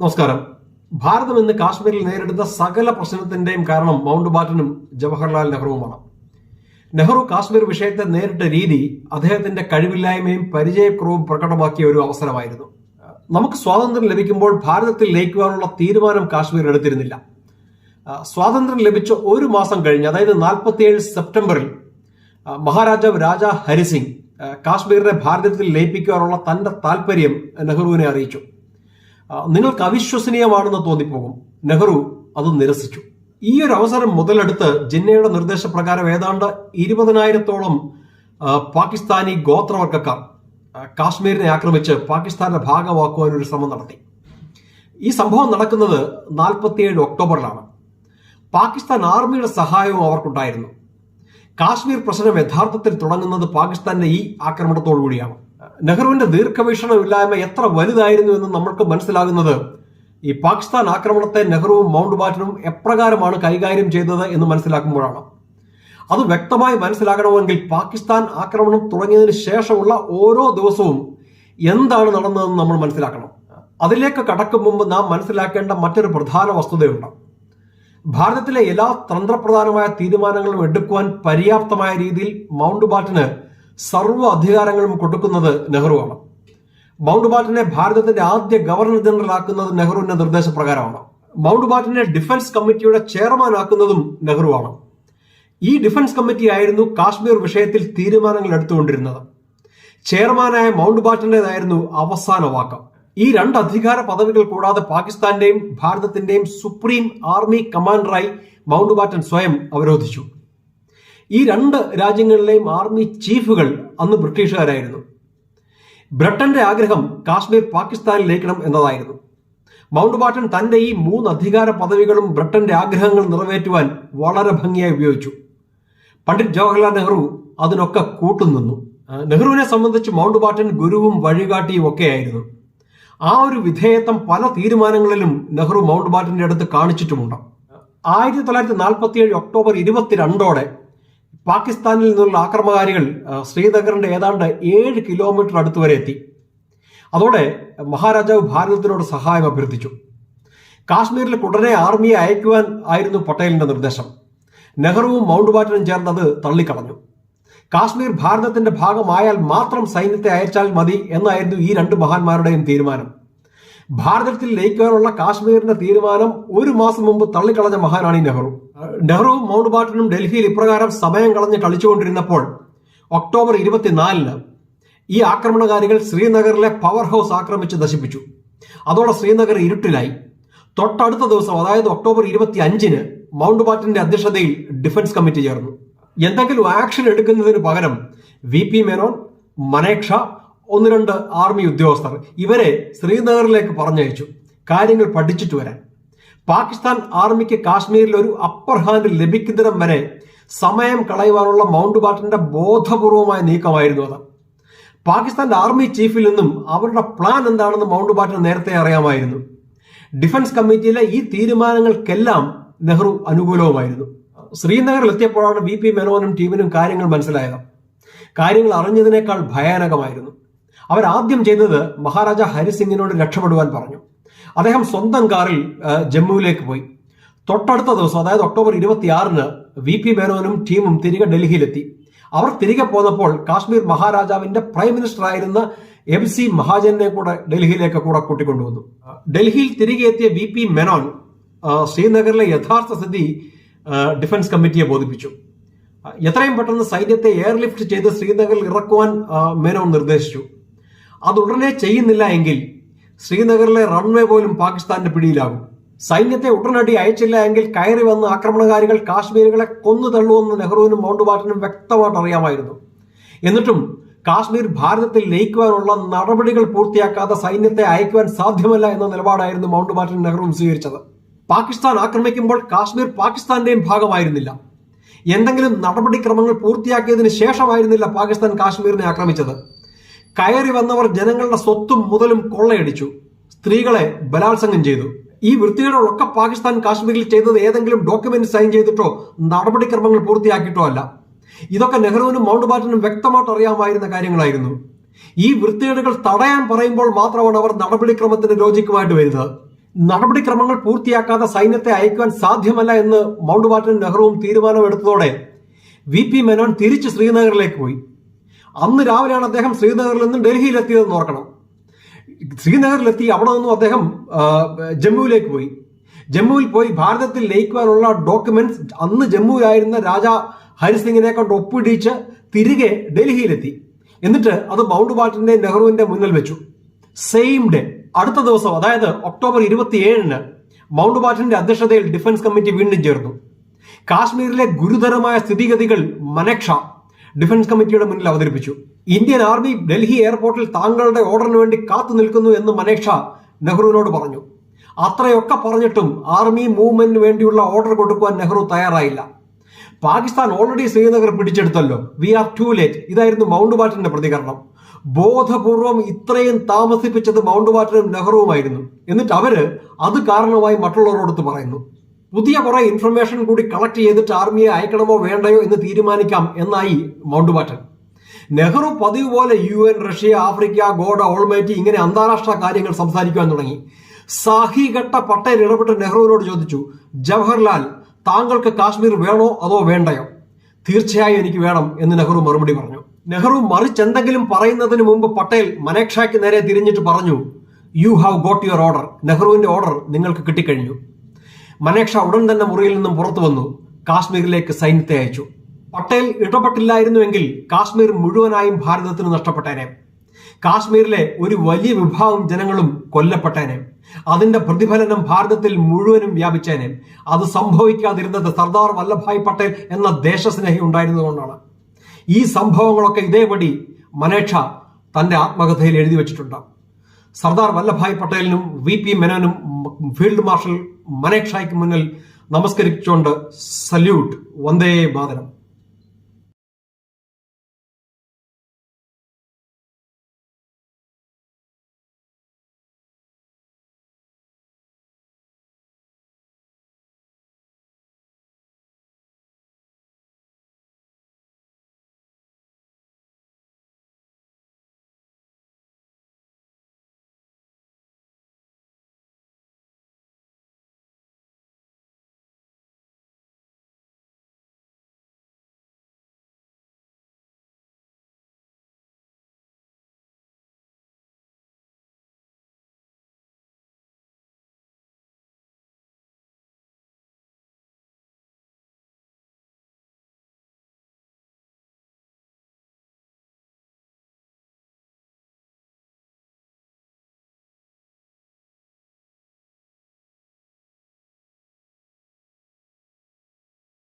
നമസ്കാരം. ഭാരതം ഇന്ന് കാശ്മീരിൽ നേരിടുന്ന സകല പ്രശ്നത്തിന്റെയും കാരണം മൗണ്ട് ബാറ്റനും ജവഹർലാൽ നെഹ്റുവുമാണ്. നെഹ്റു കാശ്മീർ വിഷയത്തെ നേരിട്ട രീതി അദ്ദേഹത്തിന്റെ കഴിവില്ലായ്മയും പരിചയക്കുറവും പ്രകടമാക്കിയ ഒരു അവസരമായിരുന്നു. നമുക്ക് സ്വാതന്ത്ര്യം ലഭിക്കുമ്പോൾ ഭാരതത്തിൽ ലയിക്കുവാനുള്ള തീരുമാനം കാശ്മീർ എടുത്തിരുന്നില്ല. സ്വാതന്ത്ര്യം ലഭിച്ച ഒരു മാസം കഴിഞ്ഞ് അതായത് നാൽപ്പത്തിയേഴ് സെപ്റ്റംബറിൽ മഹാരാജാവ് രാജ ഹരിസിംഗ് കാശ്മീരിനെ ഭാരതത്തിൽ ലയിപ്പിക്കുവാനുള്ള തന്റെ താല്പര്യം നെഹ്റുവിനെ അറിയിച്ചു. നിങ്ങൾക്ക് അവിശ്വസനീയമാണെന്ന് തോന്നിപ്പോകും. നെഹ്റു അത് നിരസിച്ചു. ഈ ഒരു അവസരം മുതലെടുത്ത് ജിന്നയുടെ നിർദ്ദേശപ്രകാരം ഏതാണ്ട് ഇരുപതിനായിരത്തോളം പാകിസ്ഥാനി ഗോത്രവർഗക്കാർ കാശ്മീരിനെ ആക്രമിച്ച് പാകിസ്ഥാന്റെ ഭാഗമാക്കുവാൻ ഒരു ശ്രമം നടത്തി. ഈ സംഭവം നടക്കുന്നത് നാൽപ്പത്തിയേഴ് ഒക്ടോബറിലാണ്. പാകിസ്ഥാൻ ആർമിയുടെ സഹായവും അവർക്കുണ്ടായിരുന്നു. കാശ്മീർ പ്രശ്നം യഥാർത്ഥത്തിൽ തുടങ്ങുന്നത് പാകിസ്ഥാന്റെ ഈ ആക്രമണത്തോടു കൂടിയാണ് നെഹ്റുവിന്റെ ദീർഘവീക്ഷണമില്ലായ്മ എത്ര വലുതായിരുന്നു എന്ന് നമ്മൾക്ക് മനസ്സിലാകുന്നത്. ഈ പാകിസ്ഥാൻ ആക്രമണത്തെ നെഹ്റുവും മൗണ്ട് ബാറ്റനും എപ്രകാരമാണ് കൈകാര്യം ചെയ്തത് എന്ന് മനസ്സിലാക്കുമ്പോഴാണ്. അത് വ്യക്തമായി മനസ്സിലാക്കണമെങ്കിൽ പാകിസ്ഥാൻ ആക്രമണം തുടങ്ങിയതിന് ശേഷമുള്ള ഓരോ ദിവസവും എന്താണ് നടന്നതെന്ന് നമ്മൾ മനസ്സിലാക്കണം. അതിലേക്ക് കടക്കും മുമ്പ് നാം മനസ്സിലാക്കേണ്ട മറ്റൊരു പ്രധാന വസ്തുതയുണ്ട്. ഭാരതത്തിലെ എല്ലാ തന്ത്രപ്രധാനമായ തീരുമാനങ്ങളും എടുക്കുവാൻ പര്യാപ്തമായ രീതിയിൽ മൗണ്ട് ബാറ്റന് സർവ അധികാരങ്ങളും കൊടുക്കുന്നത് നെഹ്റുവാണ്. മൗണ്ട് ബാറ്റനെ ഭാരതത്തിന്റെ ആദ്യ ഗവർണർ ജനറൽ ആക്കുന്നത് നെഹ്റുവിന്റെ നിർദ്ദേശപ്രകാരമാണ്. മൗണ്ട് ബാറ്റനെ ഡിഫൻസ് കമ്മിറ്റിയുടെ ചെയർമാൻ ആക്കുന്നതും നെഹ്റുവാണ്. ഈ ഡിഫൻസ് കമ്മിറ്റി ആയിരുന്നു കാശ്മീർ വിഷയത്തിൽ തീരുമാനങ്ങൾ എടുത്തുകൊണ്ടിരുന്നത്. ചെയർമാനായ മൗണ്ട് ബാറ്റന്റേതായിരുന്നു അവസാന വാക്കം. ഈ രണ്ട് അധികാര പദവികൾ കൂടാതെ പാകിസ്ഥാന്റെയും ഭാരതത്തിന്റെയും സുപ്രീം ആർമി കമാൻഡറായി മൗണ്ട് ബാറ്റൻ സ്വയം അവരോധിച്ചു. ഈ രണ്ട് രാജ്യങ്ങളിലെയും ആർമി ചീഫുകൾ അന്ന് ബ്രിട്ടീഷുകാരായിരുന്നു. ബ്രിട്ടന്റെ ആഗ്രഹം കാശ്മീർ പാകിസ്ഥാനിൽ ലയിക്കണം എന്നതായിരുന്നു. മൗണ്ട് ബാറ്റൻ തന്റെ ഈ മൂന്ന് അധികാര പദവികളും ബ്രിട്ടന്റെ ആഗ്രഹങ്ങൾ നിറവേറ്റുവാൻ വളരെ ഭംഗിയായി ഉപയോഗിച്ചു. പണ്ഡിറ്റ് ജവഹർലാൽ നെഹ്റു അതിനൊക്കെ കൂട്ടുനിന്നു. നെഹ്റുവിനെ സംബന്ധിച്ച് മൗണ്ട് ബാറ്റൻ ഗുരുവും വഴികാട്ടിയും ഒക്കെയായിരുന്നു ആ ഒരു വിധേയത്വം പല തീരുമാനങ്ങളിലും നെഹ്റു മൗണ്ട് ബാറ്റന്റെ അടുത്ത് കാണിച്ചിട്ടുമുണ്ട്. ആയിരത്തി തൊള്ളായിരത്തി നാൽപ്പത്തിയേഴ് ഒക്ടോബർ ഇരുപത്തിരണ്ടോടെ പാകിസ്ഥാനിൽ നിന്നുള്ള ആക്രമകാരികൾ ശ്രീനഗറിന്റെ ഏതാണ്ട് ഏഴ് കിലോമീറ്റർ അടുത്ത് വരെ എത്തി. അതോടെ മഹാരാജാവ് ഭാരതത്തിനോട് സഹായം അഭ്യർത്ഥിച്ചു. കാശ്മീരിൽ ഉടനെ ആർമിയെ അയക്കുവാൻ ആയിരുന്നു പട്ടേലിന്റെ നിർദ്ദേശം. നെഹ്റുവും മൗണ്ട് ബാറ്റനും ചേർന്നത് തള്ളിക്കളഞ്ഞു. കാശ്മീർ ഭാരതത്തിന്റെ ഭാഗമായാൽ മാത്രം സൈന്യത്തെ അയച്ചാൽ മതി എന്നായിരുന്നു ഈ രണ്ട് മഹാന്മാരുടെയും തീരുമാനം. ഭാരതത്തിൽ ലയിക്കുവാനുള്ള കാശ്മീരിന്റെ തീരുമാനം ഒരു മാസം മുമ്പ് തള്ളിക്കളഞ്ഞ മഹാനാണ് നെഹ്റു. നെഹ്റുവും മൗണ്ട് ബാട്ടനും ഡൽഹിയിൽ ഇപ്രകാരം സമയം കളഞ്ഞ് കളിച്ചുകൊണ്ടിരുന്നപ്പോൾ ഒക്ടോബർ ഇരുപത്തിനാലിന് ഈ ആക്രമണകാരികൾ ശ്രീനഗറിലെ പവർ ഹൗസ് ആക്രമിച്ച് നശിപ്പിച്ചു. അതോടെ ശ്രീനഗർ ഇരുട്ടിലായി. തൊട്ടടുത്ത ദിവസം അതായത് ഒക്ടോബർ ഇരുപത്തി അഞ്ചിന് മൗണ്ട് ബാറ്റന്റെ അധ്യക്ഷതയിൽ ഡിഫൻസ് കമ്മിറ്റി ചേർന്നു. എന്തെങ്കിലും ആക്ഷൻ എടുക്കുന്നതിന് പകരം വി പി മേനോൻ മനേക്ഷ ഒന്ന് രണ്ട് ആർമി ഉദ്യോഗസ്ഥർ ഇവരെ ശ്രീനഗറിലേക്ക് പറഞ്ഞയച്ചു. കാര്യങ്ങൾ പഠിച്ചിട്ട് വരാൻ. പാകിസ്ഥാൻ ആർമിക്ക് കാശ്മീരിൽ ഒരു അപ്പർ ഹാൻഡ് ലഭിക്കുന്നിടം വരെ സമയം കളയുവാനുള്ള മൗണ്ട് ബാറ്റന്റെ ബോധപൂർവമായ നീക്കമായിരുന്നു അത്. പാകിസ്ഥാന്റെ ആർമി ചീഫിൽ നിന്നും അവരുടെ പ്ലാൻ എന്താണെന്ന് മൗണ്ട് ബാറ്റൻ നേരത്തെ അറിയാമായിരുന്നു. ഡിഫൻസ് കമ്മിറ്റിയിലെ ഈ തീരുമാനങ്ങൾക്കെല്ലാം നെഹ്റു അനുകൂലവുമായിരുന്നു. ശ്രീനഗറിൽ എത്തിയപ്പോഴാണ് വി പി മേനോനും ടീമിനും കാര്യങ്ങൾ മനസ്സിലായത്. കാര്യങ്ങൾ അറിഞ്ഞതിനേക്കാൾ ഭയാനകമായിരുന്നു. അവരാദ്യം ചെയ്തത് മഹാരാജ ഹരിസിംഗിനോട് രക്ഷപ്പെടുവാൻ പറഞ്ഞു. അദ്ദേഹം സ്വന്തം കാറിൽ ജമ്മുവിലേക്ക് പോയി. തൊട്ടടുത്ത ദിവസം അതായത് ഒക്ടോബർ ഇരുപത്തിയാറിന് വി പി മേനോനും ടീമും തിരികെ ഡൽഹിയിലെത്തി. അവർ തിരികെ പോന്നപ്പോൾ കാശ്മീർ മഹാരാജാവിന്റെ പ്രൈം മിനിസ്റ്റർ ആയിരുന്ന എം സി മഹാജനെ കൂടെ ഡൽഹിയിലേക്ക് കൂടെ കൂട്ടിക്കൊണ്ടുവന്നു. ഡൽഹിയിൽ തിരികെ എത്തിയ വി പി മെനോൻ ശ്രീനഗറിലെ യഥാർത്ഥ സ്ഥിതി ഡിഫൻസ് കമ്മിറ്റിയെ ബോധിപ്പിച്ചു. എത്രയും പെട്ടെന്ന് സൈന്യത്തെ എയർലിഫ്റ്റ് ചെയ്ത് ശ്രീനഗറിൽ ഇറക്കുവാൻ മേനോൻ നിർദ്ദേശിച്ചു. അതുടനെ ചെയ്യുന്നില്ല എങ്കിൽ ശ്രീനഗറിലെ റൺവേ പോലും പാകിസ്ഥാന്റെ പിടിയിലാകും. സൈന്യത്തെ ഉടനടി അയച്ചില്ല എങ്കിൽ കയറി വന്ന ആക്രമണകാരികൾ കാശ്മീരുകളെ കൊന്നു തള്ളുമെന്ന് നെഹ്റുവിനും മൗണ്ട് ബാറ്റനും വ്യക്തമായിട്ട് അറിയാമായിരുന്നു. എന്നിട്ടും കാശ്മീർ ഭാരതത്തിൽ ലയിക്കുവാനുള്ള നടപടികൾ പൂർത്തിയാക്കാതെ സൈന്യത്തെ അയക്കുവാൻ സാധ്യമല്ല എന്ന നിലപാടായിരുന്നു മൗണ്ട് ബാറ്റൻ നെഹ്റുവും സ്വീകരിച്ചത്. പാകിസ്ഥാൻ ആക്രമിക്കുമ്പോൾ കാശ്മീർ പാകിസ്ഥാന്റെയും ഭാഗമായിരുന്നില്ല. എന്തെങ്കിലും നടപടിക്രമങ്ങൾ പൂർത്തിയാക്കിയതിനു ശേഷമായിരുന്നില്ല പാകിസ്ഥാൻ കാശ്മീരിനെ ആക്രമിച്ചത്. കയറി വന്നവർ ജനങ്ങളുടെ സ്വത്തും മുതലും കൊള്ളയടിച്ചു. സ്ത്രീകളെ ബലാത്സംഗം ചെയ്തു. ഈ വൃത്തികേടുകളൊക്കെ പാകിസ്ഥാൻ കാശ്മീരിൽ ചെയ്തത് ഏതെങ്കിലും ഡോക്യുമെന്റ് സൈൻ ചെയ്തിട്ടോ നടപടിക്രമങ്ങൾ പൂർത്തിയാക്കിയിട്ടോ അല്ല. ഇതൊക്കെ നെഹ്റുവിനും മൗണ്ട് ബാറ്റനും വ്യക്തമായിട്ട് അറിയാമായിരുന്ന കാര്യങ്ങളായിരുന്നു. ഈ വൃത്തികേടുകൾ തടയാൻ പറയുമ്പോൾ മാത്രമാണ് അവർ നടപടിക്രമത്തിന്റെ ലോജിക്കുമായിട്ട് വരുന്നത്. നടപടിക്രമങ്ങൾ പൂർത്തിയാക്കാതെ സൈന്യത്തെ അയക്കുവാൻ സാധ്യമല്ല എന്ന് മൗണ്ട് ബാറ്റനും നെഹ്റുവും തീരുമാനമെടുത്തതോടെ വി പി മേനോൻ തിരിച്ച് ശ്രീനഗറിലേക്ക് പോയി. അന്ന് രാവിലെയാണ് അദ്ദേഹം ശ്രീനഗറിൽ നിന്ന് ഡൽഹിയിലെത്തിയതെന്ന് ഓർക്കണം. ശ്രീനഗറിലെത്തി അവിടെ നിന്നും അദ്ദേഹം ജമ്മുവിലേക്ക് പോയി. ജമ്മുവിൽ പോയി ഭാരതത്തിൽ ലയിക്കുവാനുള്ള ഡോക്യുമെന്റ്സ് അന്ന് ജമ്മുവിലായിരുന്ന രാജാ ഹരിസിംഗിനെ കൊണ്ട് ഒപ്പിടിച്ച് തിരികെ ഡൽഹിയിലെത്തി. എന്നിട്ട് അത് മൗണ്ട് ബാറ്റന്റെ നെഹ്റുവിന്റെ മുന്നിൽ വെച്ചു. സെയിം ഡേ അടുത്ത ദിവസം അതായത് ഒക്ടോബർ ഇരുപത്തിയേഴിന് മൗണ്ട് ബാറ്റന്റെ അധ്യക്ഷതയിൽ ഡിഫൻസ് കമ്മിറ്റി വീണ്ടും ചേർന്നു. കാശ്മീരിലെ ഗുരുതരമായ സ്ഥിതിഗതികൾ മനക്ഷ. ഡിഫൻസ് കമ്മിറ്റിയുടെ മുന്നിൽ അവതരിപ്പിച്ചു. ഇന്ത്യൻ ആർമി ഡൽഹി എയർപോർട്ടിൽ താങ്കളുടെ ഓർഡറിന് വേണ്ടി കാത്തു നിൽക്കുന്നു എന്ന് മനേക്ഷ നെഹ്റുവിനോട് പറഞ്ഞു. അത്രയൊക്കെ പറഞ്ഞിട്ടും ആർമി മൂവ്മെന്റിന് വേണ്ടിയുള്ള ഓർഡർ കൊടുക്കുവാൻ നെഹ്റു തയ്യാറായില്ല. പാകിസ്ഥാൻ ഓൾറെഡി ശ്രീനഗർ പിടിച്ചെടുത്തല്ലോ. വി ആർ ടു ലേറ്റ് ഇതായിരുന്നു മൗണ്ട് ബാറ്റന്റെ പ്രതികരണം. ബോധപൂർവം ഇത്രയും താമസിപ്പിച്ചത് മൗണ്ട് ബാറ്റനും നെഹ്റുവുമായിരുന്നു. എന്നിട്ട് അവർ അത് കാരണമായി മറ്റുള്ളവരോടൊത്ത് പറയുന്നു. പുതിയ കുറെ ഇൻഫർമേഷൻ കൂടി കളക്ട് ചെയ്തിട്ട് ആർമിയെ അയക്കണമോ വേണ്ടയോ എന്ന് തീരുമാനിക്കാം എന്നായി മൗണ്ട് ബാറ്റൻ നെഹ്റു പതിവ് പോലെ യു എൻ റഷ്യ ആഫ്രിക്ക ഗോഡ ഓൾമേറ്റി ഇങ്ങനെ അന്താരാഷ്ട്ര കാര്യങ്ങൾ സംസാരിക്കാൻ തുടങ്ങി. സാഹിഘട്ട പട്ടേൽ ഇടപെട്ട് നെഹ്റുവിനോട് ചോദിച്ചു ജവഹർലാൽ താങ്കൾക്ക് കാശ്മീർ വേണോ അതോ വേണ്ടയോ? തീർച്ചയായും എനിക്ക് വേണം എന്ന് നെഹ്റു മറുപടി പറഞ്ഞു. നെഹ്റു മറിച്ചെന്തെങ്കിലും പറയുന്നതിന് മുമ്പ് പട്ടേൽ മനേക്ഷായ്ക്ക് നേരെ തിരിഞ്ഞിട്ട് പറഞ്ഞു you have got your order നെഹ്റുവിന്റെ ഓർഡർ നിങ്ങൾക്ക് കിട്ടിക്കഴിഞ്ഞു. മനേക്ഷ ഉടൻ തന്നെ മുറിയിൽ നിന്നും പുറത്തു വന്നു. കാശ്മീരിലേക്ക് സൈന്യത്തെ അയച്ചു. പട്ടേൽ ഇടപെട്ടില്ലായിരുന്നുവെങ്കിൽ കാശ്മീർ മുഴുവനായും ഭാരതത്തിന് നഷ്ടപ്പെട്ടേനെ. കാശ്മീരിലെ ഒരു വലിയ വിഭാഗം ജനങ്ങളും കൊല്ലപ്പെട്ടേനെ. അതിന്റെ പ്രതിഫലനം ഭാരതത്തിൽ മുഴുവനും വ്യാപിച്ചേനെ. അത് സംഭവിക്കാതിരുന്നത് സർദാർ വല്ലഭായ് പട്ടേൽ എന്ന ദേശസ്നേഹി ഉണ്ടായിരുന്നതുകൊണ്ടാണ്. ഈ സംഭവങ്ങളൊക്കെ ഇതേപടി മനേക്ഷ തന്റെ ആത്മകഥയിൽ എഴുതി വെച്ചിട്ടുണ്ട്. സർദാർ വല്ലഭായ് പട്ടേലിനും വി പി മേനോനും ഫീൽഡ് മാർഷൽ മനേക്ഷായ്ക്ക് മുന്നിൽ നമസ്കരിച്ചുകൊണ്ട് സല്യൂട്ട് വന്ദേ മാതരം.